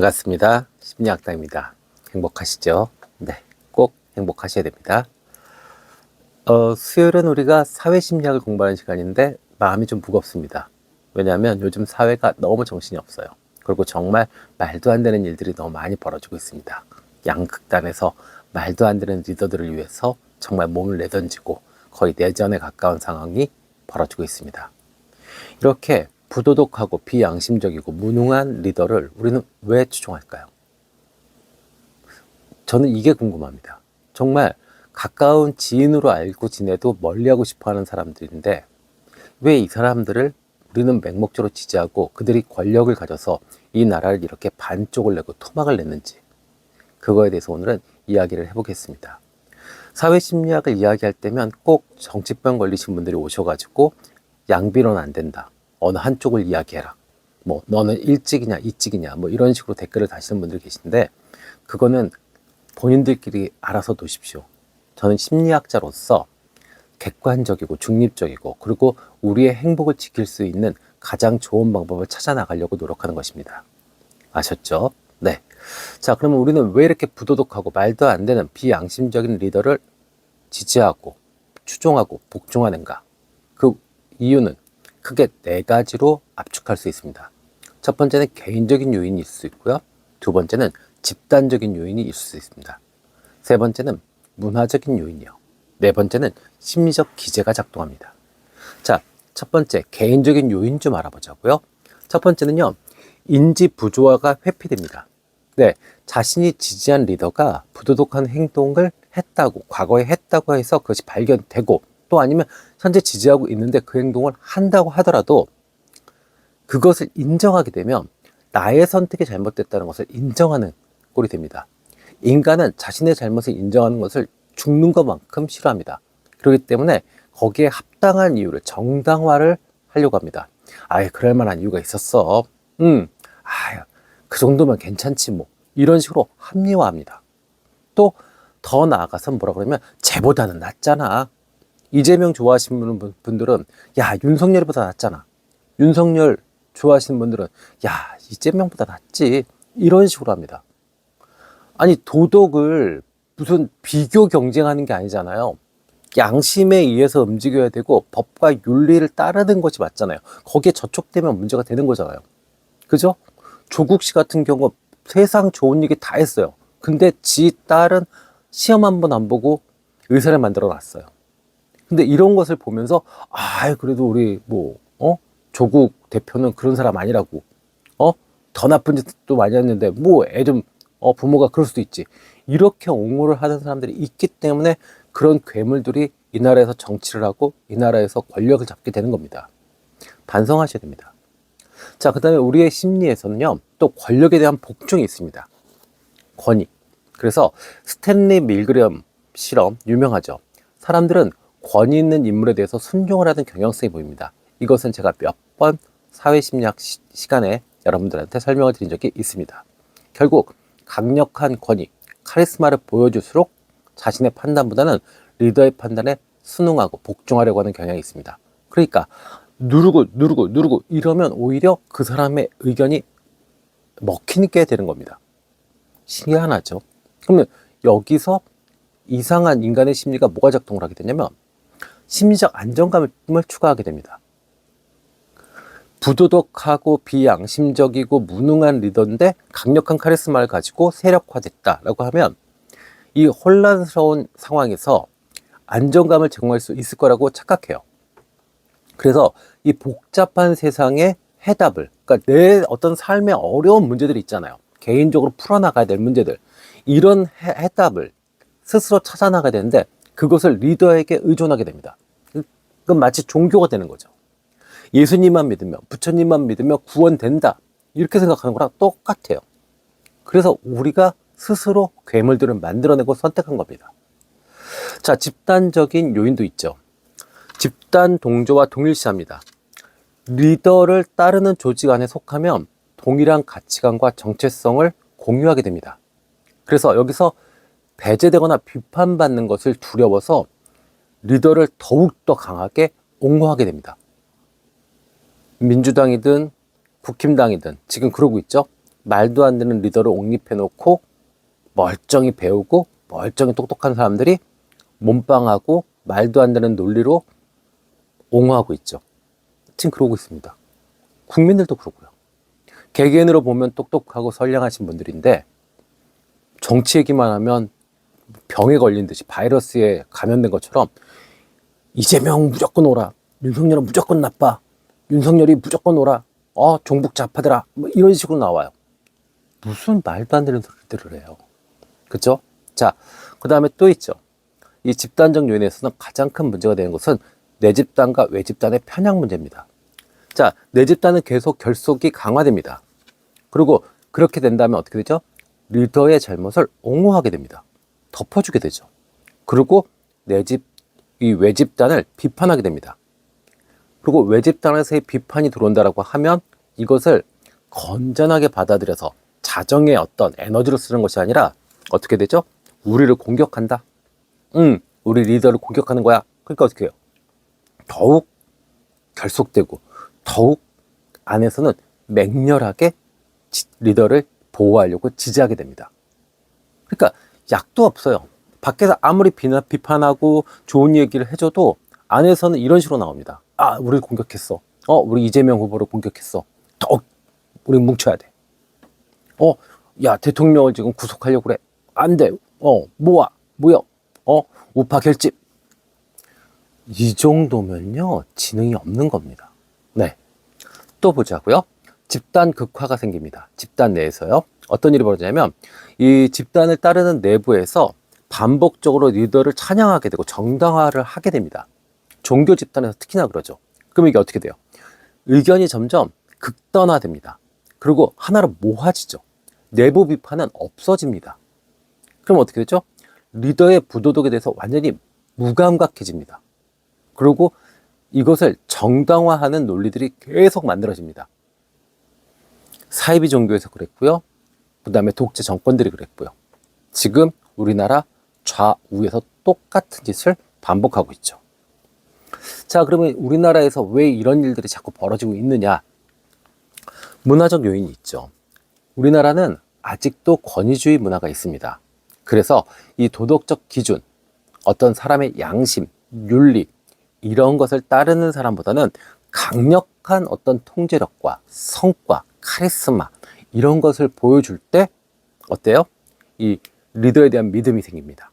반갑습니다. 심리학당입니다. 행복하시죠? 네, 꼭 행복하셔야 됩니다. 어, 수요일은 우리가 사회 심리학을 공부하는 시간인데 마음이 좀 무겁습니다. 왜냐하면 요즘 사회가 너무 정신이 없어요. 그리고 정말 말도 안 되는 일들이 너무 많이 벌어지고 있습니다. 양극단에서 말도 안 되는 리더들을 위해서 정말 몸을 내던지고 거의 내전에 가까운 상황이 벌어지고 있습니다. 이렇게 부도덕하고 비양심적이고 무능한 리더를 우리는 왜 추종할까요? 저는 이게 궁금합니다. 정말 가까운 지인으로 알고 지내도 멀리하고 싶어 하는 사람들인데 왜 이 사람들을 우리는 맹목적으로 지지하고 그들이 권력을 가져서 이 나라를 이렇게 반쪽을 내고 토막을 냈는지 그거에 대해서 오늘은 이야기를 해보겠습니다. 사회 심리학을 이야기할 때면 꼭 정치병 걸리신 분들이 오셔가지고 양비론 안 된다. 어느 한쪽을 이야기해라. 뭐 너는 일찍이냐 이찍이냐 뭐 이런 식으로 댓글을 다시는 분들이 계신데 그거는 본인들끼리 알아서 두십시오. 저는 심리학자로서 객관적이고 중립적이고 그리고 우리의 행복을 지킬 수 있는 가장 좋은 방법을 찾아 나가려고 노력하는 것입니다. 아셨죠? 네. 자, 그러면 우리는 왜 이렇게 부도덕하고 말도 안 되는 비양심적인 리더를 지지하고 추종하고 복종하는가? 그 이유는 크게 네 가지로 압축할 수 있습니다. 첫 번째는 개인적인 요인이 있을 수 있고요. 두 번째는 집단적인 요인이 있을 수 있습니다. 세 번째는 문화적인 요인이요. 네 번째는 심리적 기제가 작동합니다. 자, 첫 번째 개인적인 요인 좀 알아보자고요. 첫 번째는요. 인지 부조화가 회피됩니다. 네, 자신이 지지한 리더가 부도덕한 행동을 했다고 과거에 했다고 해서 그것이 발견되고 또 아니면 현재 지지하고 있는데 그 행동을 한다고 하더라도 그것을 인정하게 되면 나의 선택이 잘못됐다는 것을 인정하는 꼴이 됩니다. 인간은 자신의 잘못을 인정하는 것을 죽는 것만큼 싫어합니다. 그렇기 때문에 거기에 합당한 이유를 정당화를 하려고 합니다. 아예 그럴 만한 이유가 있었어. 음, 아유, 그 정도면 괜찮지 뭐. 이런 식으로 합리화합니다. 또 더 나아가서 뭐라 그러면 쟤보다는 낫잖아. 이재명 좋아하시는 분- 분들은 야 윤석열보다 낫잖아. 윤석열 좋아하시는 분들은 야 이재명보다 낫지. 이런 식으로 합니다. 아니 도덕을 무슨 비교 경쟁하는 게 아니잖아요. 양심에 의해서 움직여야 되고 법과 윤리를 따르는 것이 맞잖아요. 거기에 저촉되면 문제가 되는 거잖아요. 그죠? 조국 씨 같은 경우 세상 좋은 얘기 다 했어요. 근데 지 딸은 시험 한 번 안 보고 의사를 만들어 놨어요. 근데 이런 것을 보면서 아 그래도 우리 뭐 어? 조국 대표는 그런 사람 아니라고 어? 더 나쁜 짓도 많이 했는데 뭐 애 좀 어, 부모가 그럴 수도 있지. 이렇게 옹호를 하는 사람들이 있기 때문에 그런 괴물들이 이 나라에서 정치를 하고 이 나라에서 권력을 잡게 되는 겁니다. 반성하셔야 됩니다. 자, 그 다음에 우리의 심리에서는요, 또 권력에 대한 복종이 있습니다. 권위. 그래서 스탠리 밀그램 실험, 유명하죠. 사람들은 권위 있는 인물에 대해서 순종을 하는 경향성이 보입니다. 이것은 제가 몇 번 사회심리학 시, 시간에 여러분들한테 설명을 드린 적이 있습니다. 결국 강력한 권위, 카리스마를 보여줄수록 자신의 판단보다는 리더의 판단에 순응하고 복종하려고 하는 경향이 있습니다. 그러니까 누르고 누르고 누르고 이러면 오히려 그 사람의 의견이 먹히게 되는 겁니다. 신기하죠? 그러면 여기서 이상한 인간의 심리가 뭐가 작동을 하게 되냐면 심리적 안정감을 추가하게 됩니다. 부도덕하고 비양심적이고 무능한 리더인데 강력한 카리스마를 가지고 세력화됐다라고 하면 이 혼란스러운 상황에서 안정감을 제공할 수 있을 거라고 착각해요. 그래서 이 복잡한 세상의 해답을, 그러니까 내 어떤 삶의 어려운 문제들이 있잖아요. 개인적으로 풀어나가야 될 문제들. 이런 해, 해답을 스스로 찾아나가야 되는데 그것을 리더에게 의존하게 됩니다. 그건 마치 종교가 되는 거죠. 예수님만 믿으면, 부처님만 믿으면 구원된다. 이렇게 생각하는 거랑 똑같아요. 그래서 우리가 스스로 괴물들을 만들어내고 선택한 겁니다. 자, 집단적인 요인도 있죠. 집단 동조와 동일시합니다. 리더를 따르는 조직 안에 속하면 동일한 가치관과 정체성을 공유하게 됩니다. 그래서 여기서 배제되거나 비판받는 것을 두려워서 리더를 더욱더 강하게 옹호하게 됩니다. 민주당이든 국힘당이든 지금 그러고 있죠. 말도 안 되는 리더를 옹립해놓고 멀쩡히 배우고 멀쩡히 똑똑한 사람들이 몸빵하고 말도 안 되는 논리로 옹호하고 있죠. 지금 그러고 있습니다. 국민들도 그러고요. 개개인으로 보면 똑똑하고 선량하신 분들인데 정치 얘기만 하면 병에 걸린 듯이 바이러스에 감염된 것처럼 이재명 무조건 오라. 윤석열은 무조건 나빠. 윤석열이 무조건 오라. 어, 종북 좌파들아. 뭐 이런 식으로 나와요. 무슨 말도 안 되는 소리들을 해요. 그죠? 자, 그 다음에 또 있죠. 이 집단적 요인에서는 가장 큰 문제가 되는 것은 내 집단과 외 집단의 편향 문제입니다. 자, 내 집단은 계속 결속이 강화됩니다. 그리고 그렇게 된다면 어떻게 되죠? 리더의 잘못을 옹호하게 됩니다. 덮어주게 되죠. 그리고 내 집, 이 외집단을 비판하게 됩니다. 그리고 외집단에서의 비판이 들어온다라고 하면 이것을 건전하게 받아들여서 자정의 어떤 에너지로 쓰는 것이 아니라 어떻게 되죠? 우리를 공격한다. 응, 우리 리더를 공격하는 거야. 그러니까 어떻게 해요? 더욱 결속되고 더욱 안에서는 맹렬하게 지- 리더를 보호하려고 지지하게 됩니다. 그러니까 약도 없어요. 밖에서 아무리 비나, 비판하고 좋은 얘기를 해줘도 안에서는 이런 식으로 나옵니다. 아, 우리를 공격했어. 어, 우리 이재명 후보를 공격했어. 더욱 우리 뭉쳐야 돼. 어, 야, 대통령을 지금 구속하려고 그래. 안 돼. 어, 모아. 모여. 어, 우파 결집. 이 정도면요, 지능이 없는 겁니다. 네. 또 보자고요. 집단 극화가 생깁니다. 집단 내에서요. 어떤 일이 벌어지냐면, 이 집단을 따르는 내부에서 반복적으로 리더를 찬양하게 되고 정당화를 하게 됩니다. 종교 집단에서 특히나 그러죠. 그럼 이게 어떻게 돼요? 의견이 점점 극단화됩니다. 그리고 하나로 모아지죠. 내부 비판은 없어집니다. 그럼 어떻게 되죠? 리더의 부도덕에 대해서 완전히 무감각해집니다. 그리고 이것을 정당화하는 논리들이 계속 만들어집니다. 사이비 종교에서 그랬고요. 그 다음에 독재 정권들이 그랬고요. 지금 우리나라 좌우에서 똑같은 짓을 반복하고 있죠. 자, 그러면 우리나라에서 왜 이런 일들이 자꾸 벌어지고 있느냐? 문화적 요인이 있죠. 우리나라는 아직도 권위주의 문화가 있습니다. 그래서 이 도덕적 기준, 어떤 사람의 양심, 윤리, 이런 것을 따르는 사람보다는 강력한 어떤 통제력과 성과, 카리스마, 이런 것을 보여줄 때 어때요? 이 리더에 대한 믿음이 생깁니다.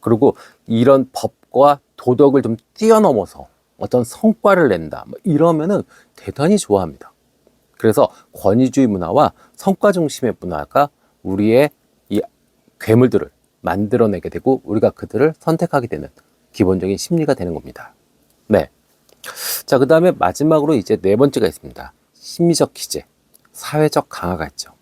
그리고 이런 법과 도덕을 좀 뛰어넘어서 어떤 성과를 낸다. 뭐 이러면은 대단히 좋아합니다. 그래서 권위주의 문화와 성과 중심의 문화가 우리의 이 괴물들을 만들어내게 되고 우리가 그들을 선택하게 되는 기본적인 심리가 되는 겁니다. 네. 자, 그 다음에 마지막으로 이제 네 번째가 있습니다. 심리적 기제, 사회적 강화가 있죠.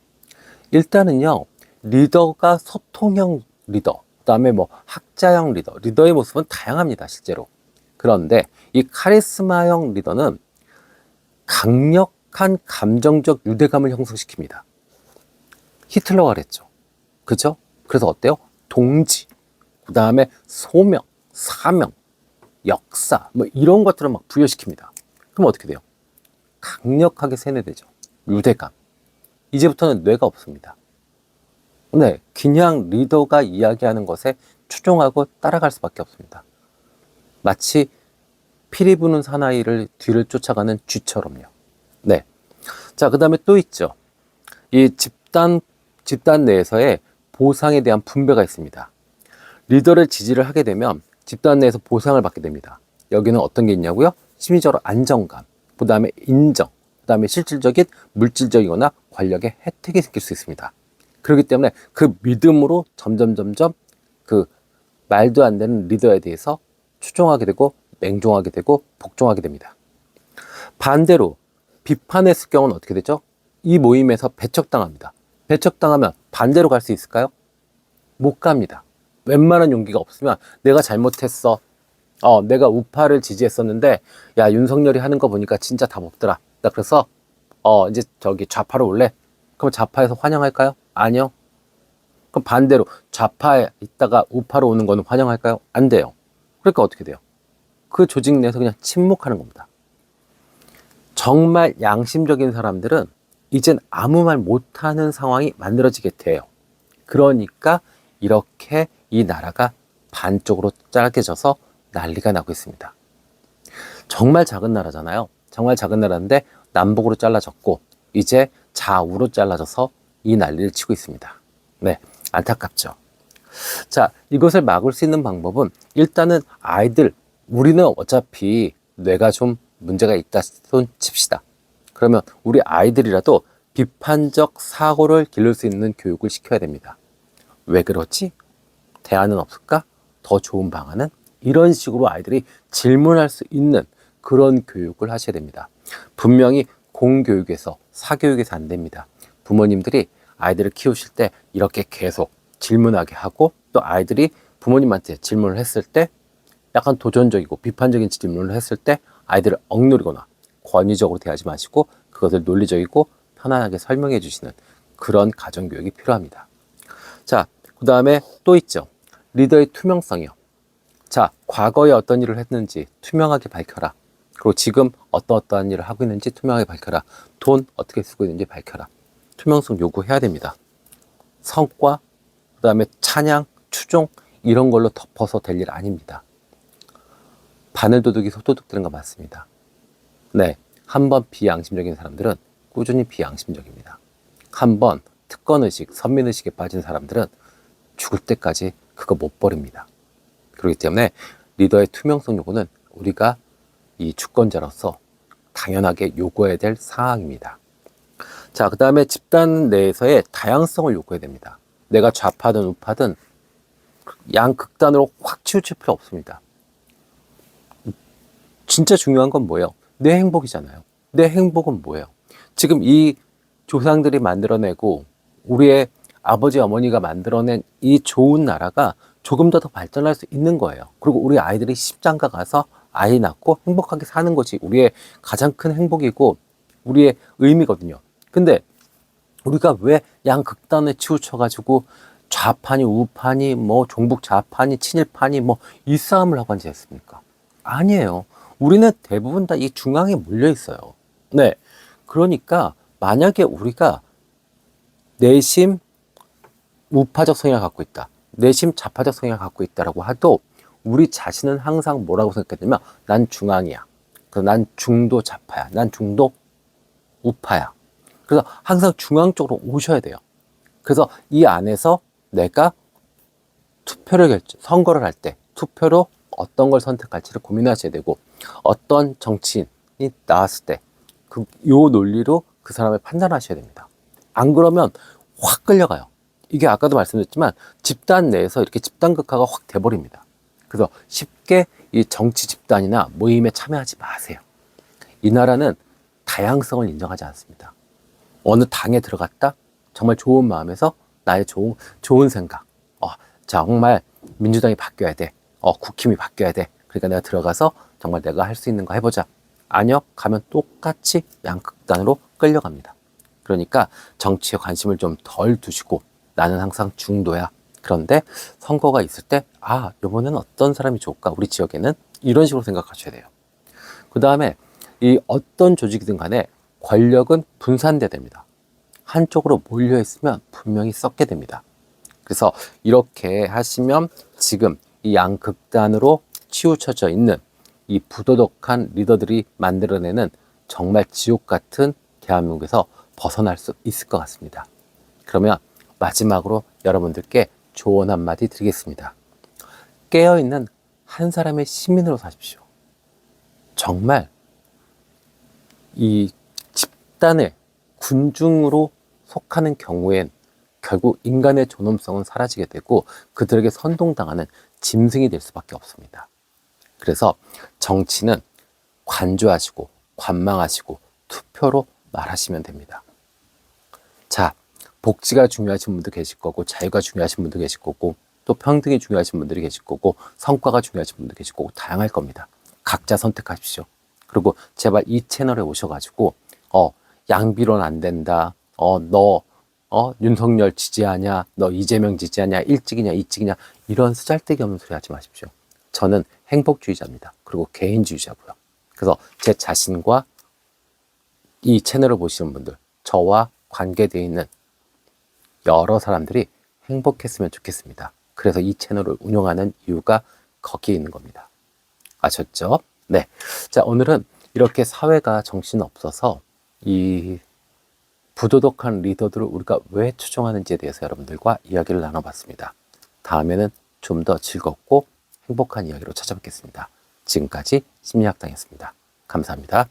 일단은요, 리더가 소통형 리더, 그 다음에 뭐 학자형 리더, 리더의 모습은 다양합니다, 실제로. 그런데 이 카리스마형 리더는 강력한 감정적 유대감을 형성시킵니다. 히틀러가 그랬죠. 그죠? 그래서 어때요? 동지, 그 다음에 소명, 사명, 역사, 뭐 이런 것들을 막 부여시킵니다. 그럼 어떻게 돼요? 강력하게 세뇌되죠. 유대감. 이제부터는 뇌가 없습니다. 네, 그냥 리더가 이야기하는 것에 추종하고 따라갈 수밖에 없습니다. 마치 피리 부는 사나이를 뒤를 쫓아가는 쥐처럼요. 네. 자, 그 다음에 또 있죠. 이 집단, 집단 내에서의 보상에 대한 분배가 있습니다. 리더를 지지를 하게 되면 집단 내에서 보상을 받게 됩니다. 여기는 어떤 게 있냐고요? 심리적으로 안정감, 그 다음에 인정, 그 다음에 실질적인 물질적이거나 권력의 혜택이 생길 수 있습니다. 그렇기 때문에 그 믿음으로 점점 점점 그 말도 안 되는 리더에 대해서 추종하게 되고 맹종하게 되고 복종하게 됩니다. 반대로 비판했을 경우는 어떻게 되죠? 이 모임에서 배척당합니다. 배척당하면 반대로 갈 수 있을까요? 못 갑니다. 웬만한 용기가 없으면 내가 잘못했어. 어, 내가 우파를 지지했었는데 야 윤석열이 하는 거 보니까 진짜 답 없더라. 나 그래서 어 이제 저기 좌파로 올래. 그럼 좌파에서 환영할까요? 아니요. 그럼 반대로 좌파에 있다가 우파로 오는 거는 환영할까요? 안 돼요. 그러니까 어떻게 돼요? 그 조직 내에서 그냥 침묵하는 겁니다. 정말 양심적인 사람들은 이젠 아무 말 못하는 상황이 만들어지게 돼요. 그러니까 이렇게 이 나라가 반쪽으로 짧게져서 난리가 나고 있습니다. 정말 작은 나라잖아요. 정말 작은 나라인데 남북으로 잘라졌고 이제 좌우로 잘라져서 이 난리를 치고 있습니다. 네, 안타깝죠. 자, 이것을 막을 수 있는 방법은 일단은 아이들, 우리는 어차피 뇌가 좀 문제가 있다 손 칩시다. 그러면 우리 아이들이라도 비판적 사고를 기를 수 있는 교육을 시켜야 됩니다. 왜 그렇지? 대안은 없을까? 더 좋은 방안은? 이런 식으로 아이들이 질문할 수 있는 그런 교육을 하셔야 됩니다. 분명히 공교육에서 사교육에서 안 됩니다. 부모님들이 아이들을 키우실 때 이렇게 계속 질문하게 하고 또 아이들이 부모님한테 질문을 했을 때 약간 도전적이고 비판적인 질문을 했을 때 아이들을 억누르거나 권위적으로 대하지 마시고 그것을 논리적이고 편안하게 설명해 주시는 그런 가정교육이 필요합니다. 자, 그 다음에 또 있죠. 리더의 투명성이요. 자, 과거에 어떤 일을 했는지 투명하게 밝혀라. 그리고 지금 어떠어떠한 일을 하고 있는지 투명하게 밝혀라. 돈 어떻게 쓰고 있는지 밝혀라. 투명성 요구해야 됩니다. 성과, 그 다음에 찬양, 추종, 이런 걸로 덮어서 될 일 아닙니다. 바늘 도둑이 소도둑 되는 거 맞습니다. 네. 한 번 비양심적인 사람들은 꾸준히 비양심적입니다. 한 번 특권의식, 선민의식에 빠진 사람들은 죽을 때까지 그거 못 버립니다. 그렇기 때문에 리더의 투명성 요구는 우리가 이 주권자로서 당연하게 요구해야 될 사항입니다. 자, 그 다음에 집단 내에서의 다양성을 요구해야 됩니다. 내가 좌파든 우파든 양 극단으로 확 치우칠 필요 없습니다. 진짜 중요한 건 뭐예요? 내 행복이잖아요. 내 행복은 뭐예요? 지금 이 조상들이 만들어내고 우리의 아버지 어머니가 만들어낸 이 좋은 나라가 조금 더 더 발전할 수 있는 거예요. 그리고 우리 아이들이 시집장가 가서 아이 낳고 행복하게 사는 것이 우리의 가장 큰 행복이고 우리의 의미거든요. 근데 우리가 왜 양극단에 치우쳐가지고 좌판이 우판이 뭐 종북 좌판이 친일판이 뭐 이 싸움을 하고 앉아 있습니까? 아니에요. 우리는 대부분 다 이 중앙에 몰려 있어요. 네. 그러니까 만약에 우리가 내심 우파적 성향을 갖고 있다. 내심 좌파적 성향을 갖고 있다라고 해도 우리 자신은 항상 뭐라고 생각했냐면 난 중앙이야. 그래서 난 중도 좌파야. 난 중도 우파야. 그래서 항상 중앙 쪽으로 오셔야 돼요. 그래서 이 안에서 내가 투표를 결정, 선거를 할 때 투표로 어떤 걸 선택할지를 고민하셔야 되고 어떤 정치인이 나왔을 때 그 요 논리로 그 사람을 판단하셔야 됩니다. 안 그러면 확 끌려가요. 이게 아까도 말씀드렸지만 집단 내에서 이렇게 집단 극화가 확 돼버립니다. 그래서 쉽게 이 정치 집단이나 모임에 참여하지 마세요. 이 나라는 다양성을 인정하지 않습니다. 어느 당에 들어갔다 정말 좋은 마음에서 나의 좋은 좋은 생각. 어, 정말 민주당이 바뀌어야 돼. 어, 국힘이 바뀌어야 돼. 그러니까 내가 들어가서 정말 내가 할 수 있는 거 해보자. 아니요, 가면 똑같이 양극단으로 끌려갑니다. 그러니까 정치에 관심을 좀 덜 두시고 나는 항상 중도야. 그런데 선거가 있을 때, 아, 이번에는 어떤 사람이 좋을까? 우리 지역에는 이런 식으로 생각하셔야 돼요. 그 다음에 이 어떤 조직이든 간에 권력은 분산돼야 됩니다. 한쪽으로 몰려 있으면 분명히 썩게 됩니다. 그래서 이렇게 하시면 지금 이 양극단으로 치우쳐져 있는 이 부도덕한 리더들이 만들어내는 정말 지옥 같은 대한민국에서 벗어날 수 있을 것 같습니다. 그러면 마지막으로 여러분들께 조언 한마디 드리겠습니다. 깨어있는 한 사람의 시민으로 사십시오. 정말 이 집단의 군중으로 속하는 경우엔 결국 인간의 존엄성은 사라지게 되고 그들에게 선동당하는 짐승이 될 수밖에 없습니다. 그래서 정치는 관조하시고 관망하시고 투표로 말하시면 됩니다. 자, 복지가 중요하신 분도 계실 거고 자유가 중요하신 분도 계실 거고 또 평등이 중요하신 분들이 계실 거고 성과가 중요하신 분도 계실 거고 다양할 겁니다. 각자 선택하십시오. 그리고 제발 이 채널에 오셔가지고 어 양비론 안 된다. 어너 어, 윤석열 지지하냐, 너 이재명 지지하냐, 일찍이냐, 이찍이냐, 이런 쓰잘데기 없는 소리 하지 마십시오. 저는 행복주의자입니다. 그리고 개인주의자고요. 그래서 제 자신과 이 채널을 보시는 분들, 저와 관계되어 있는 여러 사람들이 행복했으면 좋겠습니다. 그래서 이 채널을 운영하는 이유가 거기에 있는 겁니다. 아셨죠? 네. 자, 오늘은 이렇게 사회가 정신 없어서 이 부도덕한 리더들을 우리가 왜 추종하는지에 대해서 여러분들과 이야기를 나눠봤습니다. 다음에는 좀 더 즐겁고 행복한 이야기로 찾아뵙겠습니다. 지금까지 심리학당이었습니다. 감사합니다.